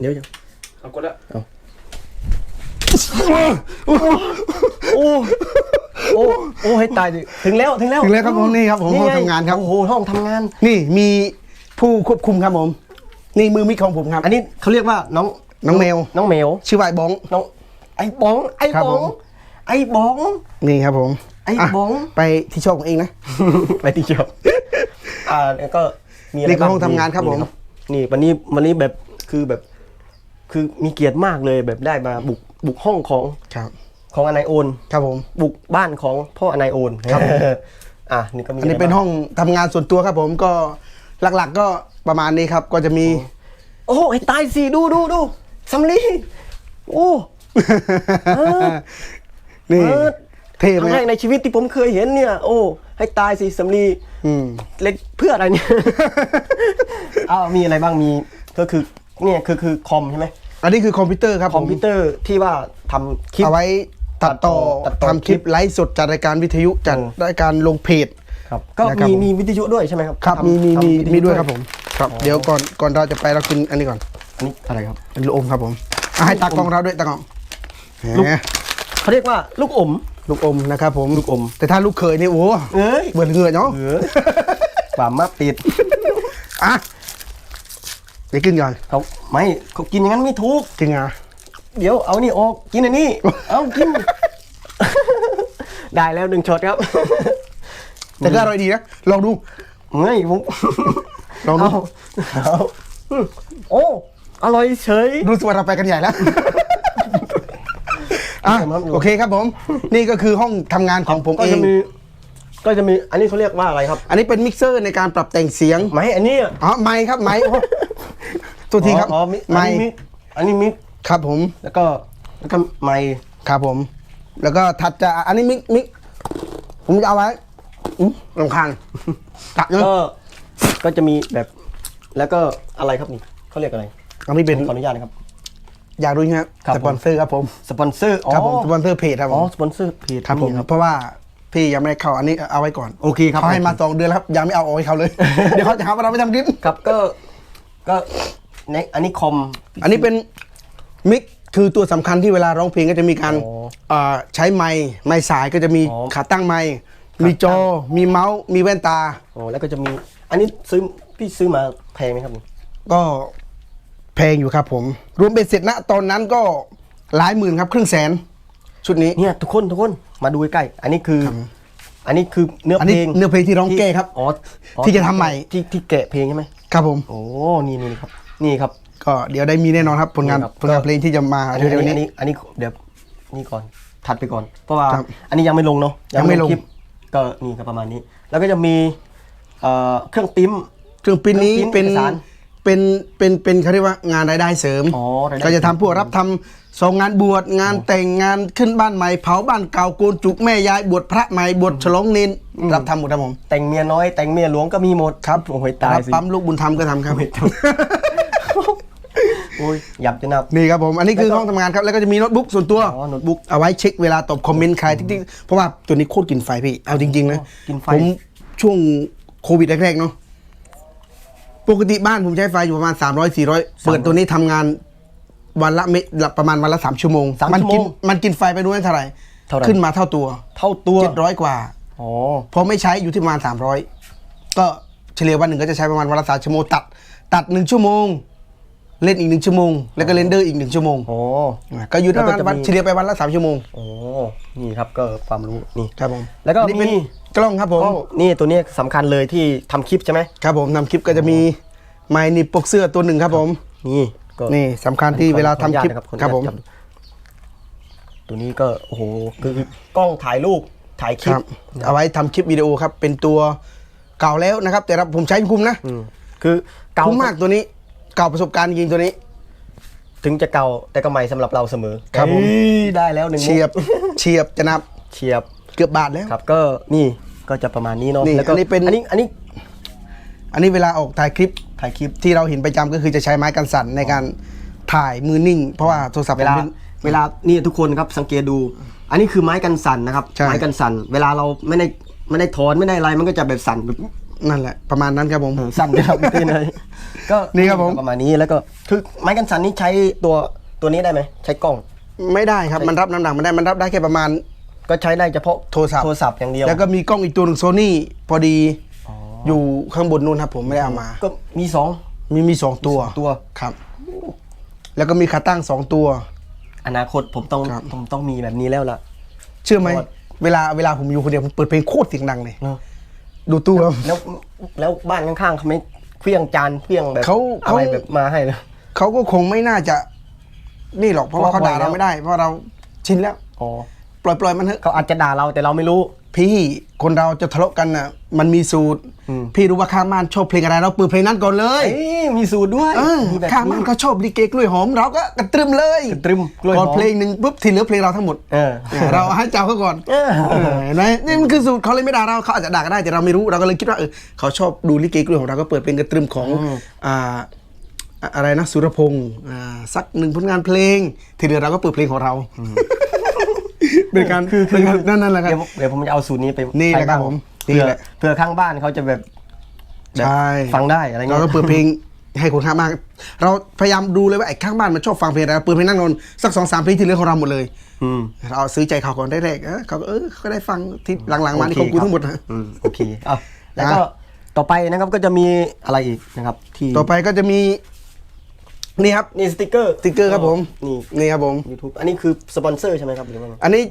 เดี๋ยวยังเอากดแล้วโอ้โอ้โอ้ให้ตายดิถึงแล้วถึงแล้วถึงแล้วครับผมนี่ครับผมห้องไทำงานครับโอ้โหห้องทำงาน นี่มีผู้ควบคุมครับผม นี่มือมิกของผมครับ อันนี้เขาเรียกว่าน้องน้องแมวน้องแมวชื่อว่าไอ้บองน้องไอ้บ้องไอ้ครับบ้องผมไอ้บ้องนี่ครับผม ไอ้ะบ้องไปที่ช่องของเองนะไปที่ชอบอ่าแล้วก็มีอะไรนี่ก็บ้ห้องทำงานครับผมนี่วันนี้วันนี้แบบคือแบบ คือมีเกียรติมากเลยแบบได้มาบุกบุกห้องของครับของอนายโอน ครับผมบุกบ้านของพ่ออนายโอนครับผมอะนี่ก็มีอันนี้ะไรเป็นบ้าห้องทำงานส่วนตัวครับผมก็หลักๆก็ประมาณนี้ครับก็จะมี โอ้ไอ้ตายสิดูดูดูสำลีโอ้ เออ นี่ เออเท่คไหมรั้งแรกในชีวิตที่ผมเคยเห็นเนี่ย โอ้ ให้ตายสิสำลีอืม เล็กเพื่ออะไรเนี่ย อ้าวมีอะไรบ้างมีก็คือเนี่ยคือคือคอมใช่ไหม อันนี้คือคอมพิวเตอร์ครับคอมพิวเตอร์ที่ว่าทำคลิป เอาไว้ตัดต่อตัดต่อทำคลิปไลฟ์สดจัดรายการวิทยุจัดอืม รายการลงเพจ ครับก็นะครับมีผม มีวิทยุด้วยใช่ไหมครับครับทำมีมีทำมีทยุมีด้วยครับผมครับเดี๋ยวก่อนก่อนเราจะไปเรากินอันนี้ก่อนอันนี้อะไรครับ เป็นลูกอมครับผมอะให้ตากล้องเราด้วยตากล้องลูก แหมเขาเรียกว่าลูกอม ลูกอมนะครับผมลูกอม แต่ถ้าลูกเขยนี่โอ้เอ้ยเบื่อเหงื่อเนาะ เออความมาปิด อะ เดี๋ยวกินก่อนเขาไม่เขากินอย่างนั้นไม่ถูกกินไงเดี๋ยวเอานี่ออกกินอันนี้ เอากิน ได้แล้วหนึ่งช็อตครับแต่ก็อร่อยดีนะ ลองดู เฮ้ยผมลองดู เอาเอาอืมโอ้อร่อยเฉย รู้สึกว่าเราไปกันใหญ่แล้ว อะครับโอเคครับผม นี่ก็คือห้องทำงานของผมก็เอจะง มี ก็จะมีอันนี้เขาเรียกว่าอะไรครับ อันนี้เป็นมิกเซอร์ในการปรับแต่งเสียงไหมอันนี้อะอ๋อไมค์ครับไมค์โอ้ ตัวทีครับอ๋อมิไมอันค์นี้มิกอันนี้มิกครับผม แล้วก็แล้วก็ไมค์ครับผม แล้วก็ถัดจากอันนี้มิกมิกผมจะเอาไว้อุ๊ยลำคาญตัดเนาะก็ก็จะมีแบบ แล้วก็อะไรครับนี่เขาเรียกอะไรอันนี้เป็นขออนุญาตนะครับ อยากรู้ไหมครับครับ สปอนเซอร์ครับผมสปอนเซอร์อ๋อครับผมสปอนเซอร์เพจครับผอ๋อมสปอนเซอร์เพจครับผม นี่ เพราะว่าพี่ยังไม่ได้เข้าอันนี้เอาไว้ก่อนโอเคครับ เขาให้มาสองเดือนแล้วครับยังไม่เอาออกให้เขาเลย เดี๋ยวเขาจะหาว่าเราไม่ทำคลิป ครับก็ก็ ในอันนี้คอมอันนี้เป็นมิกคือตัวสำคัญที่เวลาร้องเพลงก็จะมีการอ๋อเอ่อใช้ไม้ไม้สายก็จะมีอ๋อ ขาตั้งไม้มีจอ มีเมาส์ มีแว่นตา โอ้แล้วก็จะมี อันนี้ซื้อพี่ซื้อมาแพงไหมครับนี่ก็แพงอยู่ครับผม รวมเป็นเสร็จนะตอนนั้นก็หลายหมื่นครับครึ่งแสน ชุดนี้ เนี่ยทุกคนทุกคนมาดูใกล้ๆอันนี้คือ อันนี้คือเนื้ออันเพนี้ลงเนื้อเพลงที่ร้องแก้ครับอ๋ออ๋อที่จะทำใหม่ ที่ที่แกะเพลงใช่ไหมครับผม โอ้นี่นี่ครับ นี่ครับก็เดี๋ยวได้มีแน่นอนครับผลงานนี่ครับผลงานเพลงที่จะมาอันนี้เร็วๆอันนี้นี้อันนี้เดี๋ยวนี่ก่อนถัดไปก่อน เพราะว่าครับอันนี้ยังไม่ลงเนาะยังไม่ลง คลิปก็นี่ก็ประมาณนี้ แล้วก็จะมีเอ่อเครื่องปิ้ม เครื่องปริ้นนี้เครื่องปริ้เป็นนเอกสารเป็นเป็นเป็นเขาเรียกว่างานรายได้เสริม อ๋อรายได้ก็จะทำพวกรับทำสองงานบวชงานแต่งงานขึ้นบ้านใหม่เผาบ้านเก่าโกนจุกแม่ยายบวชพระใหม่บวชฉลองเนนรับทำหมดครับผมแต่งเมียน้อย แต่งเมียหลวงก็มีหมดครับโอ้ยตายรับสิปั๊มลูกบุญธรรมก็ทำครับโอ้ยหยับจะนับ นี่ครับผม อันนี้คือแล้วก็ห้องทำงานครับ แล้วก็จะมีโน้ตบุ๊กส่วนตัวอ๋อโน้ตบุ๊กเอาไว้เช็คเวลาตอบคอมเมนต์ใครที่ๆเพราะว่าตัวนี้โคตรกินไฟพี่ เอาจริงๆนะ กินไฟ ผมช่วงโควิดแรกๆเนาะ ปกติบ้านผมใช้ไฟอยู่ประมาณ 300 400 เปิดตัวนี้ทำงานวันละเมละประมาณวันละ 3 ชั่วโมง สามมันชั่วโมกินงมันกินไฟไปด้วยเท่าไหร่ เท่าไหร่ ขึ้นมาเท่าตัวเท่าตัว700 กว่า อ๋อ พอไม่ใช้อยู่ที่ประมาณ 300 ก็เฉลี่ยวันหนึ่งก็จะใช้ประมาณวันละสามชั่วโมงตัด ตัดหนึ่งชั่วโมง เล่นอีกหนึ่งชั่วโมง แล้วก็เรนเดอร์อีกหนึ่งชั่วโมงโอ้ ก็อยู่ที่ประมาณแล้วก็จะมี วันเฉลี่ยไปวันละสามชั่วโมงโอ้นี่ครับก็ความรู้นี่ ครับผมแล้วก็อันนี้เป็นมี กล้องครับผมกล้องนี่ตัวนี้สำคัญเลยที่ทำคลิปใช่ไหมครับผมทำคลิปก็จะมีไม้หนิบปกเสื้อตัวหนึ่งครับผม นี่ก็นี่สำคัญที่เวลาทำคลิปขออนุญาตนะขออนุคญารัตบผม จัตัวนี้ก็โอ้โหคือกล้องถ่ายรูปถ่ายคลิคปรับเอาไว้ทำคลิปวิดีโอครับ เป็นตัวเก่าแล้วนะครับ แต่รับผมใช้คุ้มนะ อืมคือเก่าคุ้มมากตัวนี้ เก่าประสบการณ์จริงตัวนี้ ถึงจะเก่าแต่ก็ใหม่สำหรับเราเสมอครับผม เอ้ยได้แล้วหนึ่งมุกเฉียบ เฉียบจะนับเฉียบ เกือบบาทแล้ว ครับก็นี่ก็จะประมาณนี้เนาะนี่แล้วก็อันนี้เป็น อันนี้อันนี้ อันนี้เวลาออกถ่ายคลิปถ่ายคลิป ที่เราเห็นประจำก็คือจะใช้ไม้กันสั่นในการถ่ายมือนิ่ง เพราะว่าโทรศัพท์เวลาผมเป็น เวลานี่ทุกคนครับสังเกตดู อันนี้คือไม้กันสั่นนะครับใช่ ไม้กันสั่น เวลาเราไม่ได้ไม่ได้ถอนไม่ได้อะไรมันก็จะแบบสั่นแบบ นั่นแหละประมาณนั้นครับผม สั่นเลยครับพี่เลยก็นี่ครับผม ประมาณนี้แล้วก็คือไม้กันสั่นนี่ใช้ตัวตัวนี้ได้ไหมใช้กล้อง ไม่ได้ครับมันรับน้ำหนักมันได้มันรับได้แค่ประมาณ ก็ใช้ได้เฉพาะโทรศัพท์ โทรศัพท์อย่างเดียวแล้วก็มีกล้องอีกตัวหนึ่งโซนี่พอดีอ๋ออยู่ข้างบนนู่นครับผมไม่ได้เอามา ก็มีสองมีมีสองตัวตัวครับ แล้วก็มีขาตั้งสองตัว อนาคตผมต้องครับผมต้องมีแบบนี้แล้วล่ะ เชื่อไหมเพราะว่าเวลาเวลาผมอยู่คนเดียวผมเปิดเพลงโคตรเสียงดังเลยเนอะ ดูตู้ครับ แล้วแล้วบ้านข้างๆเขาไม่เคลี้ยงจานเคลี้ยงแบบเขาอะเขา ไรแบบมาให้เลย เขาก็คงไม่น่าจะ นี่หรอกเพราะว่าเพราะเขาว่าด่าบ่อยแล้เราวไม่ได้ เพราะเราชินแล้ว อ๋อ ปล่อยปล่อยมันเถอะ เขาอาจจะด่าเราแต่เราไม่รู้ พี่คนเราจะทะเลาะกันน่ะ มันมีสูตรอืมพี่รู้ว่าข้างบ้านชอบเพลงอะไรเราเปิดเพลงนั้นก่อนเลยเอ้ยมีสูตรด้วยเออมีแบบข้างบ้านเขาชอบลิเกกล้วยหอมเราก็กระตรึมเลยกระตรึมกล้วยหอมก่อนเพลงหนึ่งปุ๊บที่เหลือเพลงเราทั้งหมดเออเนี่ยเราให้เจ้าเขาก่อนเออเออเห็นไหมนี่มันคือสูตรเขาเลยไม่ด่าเราเขาอาจจะด่าก็ได้แต่เราไม่รู้เราก็เลยคิดว่าเออเขาชอบดูลิเกกล้วยของเราก็เปิดเพลงกระตรึมของอ่าอะอะไรนะสุรพงศ์อ่าสักหนึ่งผลงานเพลง ที่เหลือเราก็เปิดเพลงของเรา เป็นการคือคือนั่นนั่นแหละครัเดี๋ยวบเดี๋ยวผมจะเอาสูตรนี้ไปนี่แหละครับใช้างผมนี่เผื่อแหละเผื่อข้างบ้านเขาจะแบบแบบใช่ฟังได้อะไรเราเงี้ยก็เปิดเพลงให้คนข้างบ้านเราพยายามดูเลยว่าไอ้ข้างบ้านมันชอบฟังเพลงอะไรเราเปิดเพลงนั่งนอนสักสองสามเพลงที่เหลือของเราหมดเลยอืมเราซื้อใจเขาก่อนแรกๆเออเขาก็เออเขาก็ได้ฟังที่หลังๆมานี่เขากูทั้งหมดนะอืมโอเคเอาแล้วก็อะต่อไปนะครับก็จะมีอะไรอีกนะครับที่ต่อไปก็จะมี นี่ครับนี่สติกเกอร์สติกเกอร์ครับผมนี่นี่ครับผม YouTube อันนี้คือสปอนเซอร์ใช่ไหมครับหรือว่าไงอันนี้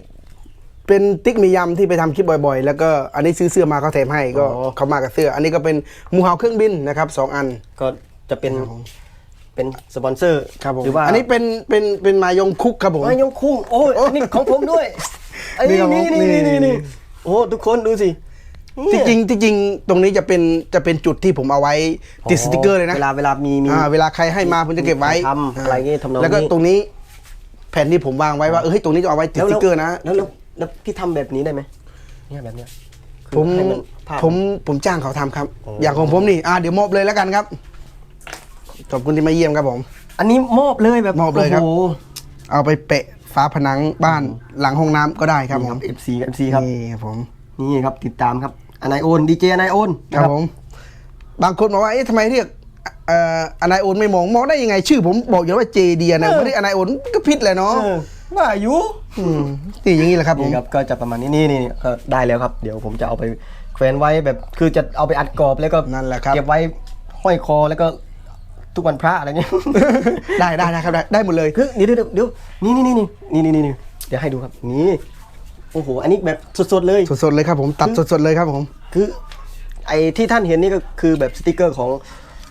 เป็นติ๊กมียำที่ไปทำคลิปบ่อยๆ แล้วก็อันนี้ซื้อเสื้อมาเขาแถมให้ก็อ๋อเขามากับเสื้อ อันนี้ก็เป็นหมูเห่าเครื่องบินนะครับสองอันก็จะเป็นครับผมเป็นสปอนเซอร์ครับผมหรือว่าอันนี้เป็นเป็นเป็นมายงคุกครับผมมายงคุ้งโอ้ยอันนี้ของผมด้วยไอ้นี่นี่ครับผมนี่นี่นี่นี่นี่โอ้ทุกคนดูสิที่ จริงที่จริงตรงนี้จะเป็นจะเป็นจุดที่ผมเอาไว้ติดสติกเกอร์เลยนะเวลาเวลามีมีอ่าเวลาใครให้มาผมจะเก็บไว้ทำอะไรเงี้ยทำนองนี้แล้วก็ตรงนี้แผ่นที่ผมวางไว้ว่าเออเฮ้ยตรงนี้จะเอาไว้ติดสติกเกอร์นะแล้วแล้วแล้วพี่ทำแบบนี้ได้ไหมเนี่ยแบบเนี้ยคือผมให้นภาพผมผมจ้างเขาทำครับอ๋ออย่างของผมนี่อ่าเดี๋ยวมอบเลยแล้วกันครับขอบคุณที่มาเยี่ยมครับผม อันนี้มอบเลยแบบมอบเลยครับโอ้โหเอาไปเปะฝาผนังบ้านหลังห้องน้ำก็ได้ครับนี่ผม FC FC ครับนี่ครับผมนี่ครับติดตามครับ อนายโอนดีเจอนายโอนครับ ผม บางคนบอกว่าเอ๊ะทำไมเรียกเอ่ออนายโอนไม่มองมองได้ยังไง ชื่อผมบอกอยู่แล้วว่าเจเดียนะไม่ได้อนายโอนก็ผิดแหละเนาะเออว่าอยู่มนี่อย่างนี้แหละครับผม นี่ครับก็จะประมาณนี้นี่นี่ก็ได้แล้วครับ เดี๋ยวผมจะเอาไปแขวนไว้แบบคือจะเอาไปอัดกรอบแล้วก็นั่นแหละครับ เก็บไว้ห้อยคอแล้วก็ทุกวันพระอะไรเงี้ย ได้ได้ได้ครับได้ได้หมดเลย คือเดี๋ยวเดี๋ยวเดี๋ยวนี่นี่นี่นี่นี่นี่นี่เดี๋ยวให้ดูครับนี่ โอ้โห อันนี้แบบสดๆเลย สดๆเลยครับผมตัดสดๆเลยครับผม คือไอ้ที่ท่านเห็นนี่ก็คือแบบสติกเกอร์ของ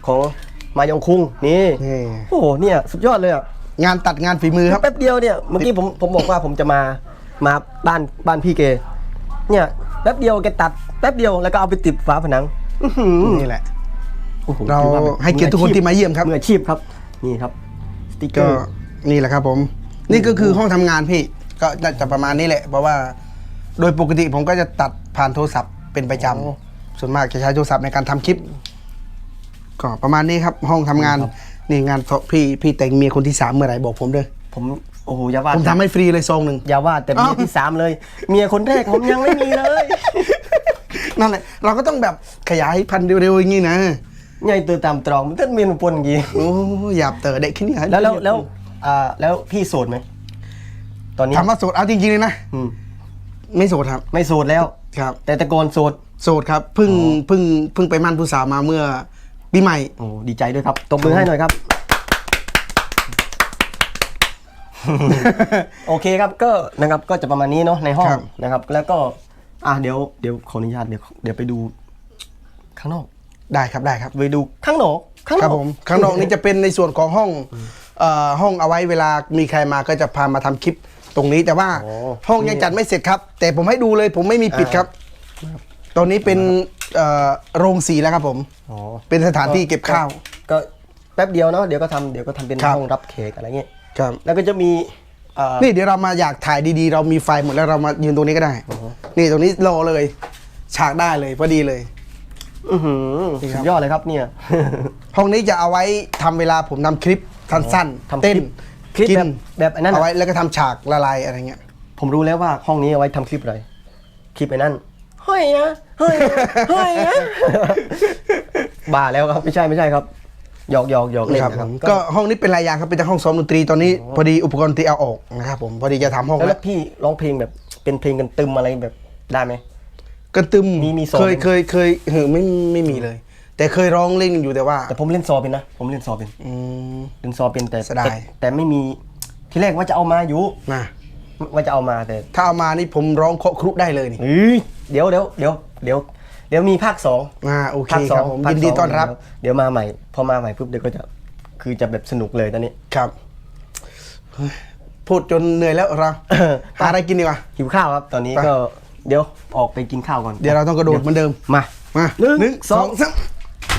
ของมายองคุงนี่นี่ โอ้โหเนี่ยสุดยอดเลยอะงานตัดงานฝีมือครับ แป๊บเดียวเนี่ยเมื่อกี้ผมผมบอกว่าผมจะมามาบ้านบ้านพี่เกเนี่ยแป๊บเดียวแกตัดแป๊บเดียวแล้วก็เอาไปติดฝาผนังอื้อหือนี่แหละ โอ้โหเราถือว่แบบให้เกียรติทุกคนที่มาเยี่ยมครับ มืออาชีพครับ นี่ครับสติกเกก็อร์ นี่แหละครับผม นี่ก็คือห้องทำงานพี่ ก็น่าจะประมาณนี้แหละ เพราะว่า โดยปกติผมก็จะตัดผ่านโทรศัพท์เป็นประจำส่วนมากจะใช้โทรศัพท์ในการทำคลิป ก็ประมาณนี้ครับ ห้องทำงาน นี่งานพี่พี่แต่งเมียคนที่สามเมื่อไหร่บอกผมด้วยผมโอ้โหอย่าว่าผมทำให้ฟรีเลยซองหนึ่ง อย่าว่าแต่เมียอ้าวที่สามเลย เมียคนแรกผมยังไม่มีเลยนั่นแหละ เราก็ต้องแบบขยายพันธุ์เร็วๆอย่างนี้นะ ใหญ่ตัวตามตรองมันเต้นเมียนปนอย่างงี้โอ้หยาบเต๋อเด็กแค่นี้แล้วแล้วแล้วอ่าแล้วพี่โสดไหม ตอนนี้ถามว่าโสดเอาจริงๆเลยนะอืมไม่โสดครับ ไม่โสดแล้ว ครับ แต่ตะโกนโสด โสดครับเพิ่งเพิ่งเพิ่งไปมั่นผู้สาวมาเมื่อปีใหม่ โอ้ดีใจด้วยครับตบมือให้หน่อยครับ โอเคครับก็นะครับก็จะประมาณนี้เนาะในห้องครับ นะครับ แล้วก็ อะเดี๋ยวเดี๋ยวขออนุญาตเดี๋ยวเดี๋ยวไปดู ข้างนอก ได้ครับได้ครับ ไปดูข้างนอกข้างคนรัอบกผมข้างนอกนี่จะเป็นในส่วนของห้องเอ่อห้องเอาไว้เวลามีใครมาก็จะพามาทำคลิป ตรงนี้แต่ว่าโอ้ ห้องยังจัดไม่เสร็จครับ แต่ผมให้ดูเลยผมไม่มีปิดครับ ตอนนี้เป็นเอ่อโรงสีแล้วครับผม อ๋อเป็นสถานที่เก็บข้าว ก็แป๊บเดียวเนาะเดี๋ยวก็ทำเดี๋ยวก็ทำเป็นครับ ห้องรับแขกอะไรเงี้ยครับ แล้วก็จะมีเอ่อ นี่เดี๋ยวเรามาอยากถ่ายดีๆ เรามีไฟหมดแล้วเรามายืนตรงนี้ก็ได้ นี่ตรงนี้รอเลย ฉากได้เลยพอดีเลย อื้อหือนี่ครับ สุดยอดเลยครับเนี่ย ห้องนี้จะเอาไว้ทำเวลาผมทำคลิปสั้นทำๆเต้น คลิปกิแบบแบบอันนั้นอะเอาไว้แล้วก็ทำฉากละลายอะไรเงี้ย ผมรู้แล้วว่าห้องนี้เอาไว้ทำคลิปอะไร คลิปไอ้นั่นเฮ้ยนะเฮ้ยนะเฮ้ยนะ บ้าแล้วครับไม่ใช่ไม่ใช่ครับหยอกหยอกหยอกเล่นครับนะผครับมก็ห้องนี้เป็นรายอย่างครับเป็นแต่ห้องซ้อมดนตรีตอนนี้พอดีอุปกรณ์ดนตรีเอาออกนะครับผมพอดีจะทำห้องแล้วแล้วพี่ร้องเพลงแบบเป็นเพลงกันตึมอะไรแบบได้ไหมกันตึมมีมีซ้อมเคยเคยเคยเฮ้ไม่ไม่มีเลย แต่เคยร้องเล่นอยู่แต่ว่า แต่ผมเล่นซอเป็นนะ ผมเล่นซอเป็นอืม เล่นซอเป็นแต่เสียดาย แต่แต่ไม่มีที่แรกว่าจะเอามาอยู่นะว่าจะเอามาแต่ถ้าเอามานี่ผมร้องเคาะครุได้เลยนี่เฮ้ยเดี๋ยวเดี๋ยวเดี๋ยวเดี๋ยวเดี๋ยวมีภาคสองอ่าโอเคภาคสคอรังบผมภาคยินดีสงต้อนรับเดี๋ยวเดี๋ยวมาใหม่ พอมาใหม่ปุ๊บเดี๋ยวก็จะคือจะแบบสนุกเลยตอนนี้ ครับเฮ้ยพูดจนเหนื่อยแล้วเรา หาอะไรกินดีกว่า หิวข้าวครับตอนนี้ไป ก็เดี๋ยวออกไปกินข้าวก่อนเดี๋ยวเราต้องกระโดดเหมือนเดิม มา มาหนึ่งสองสาม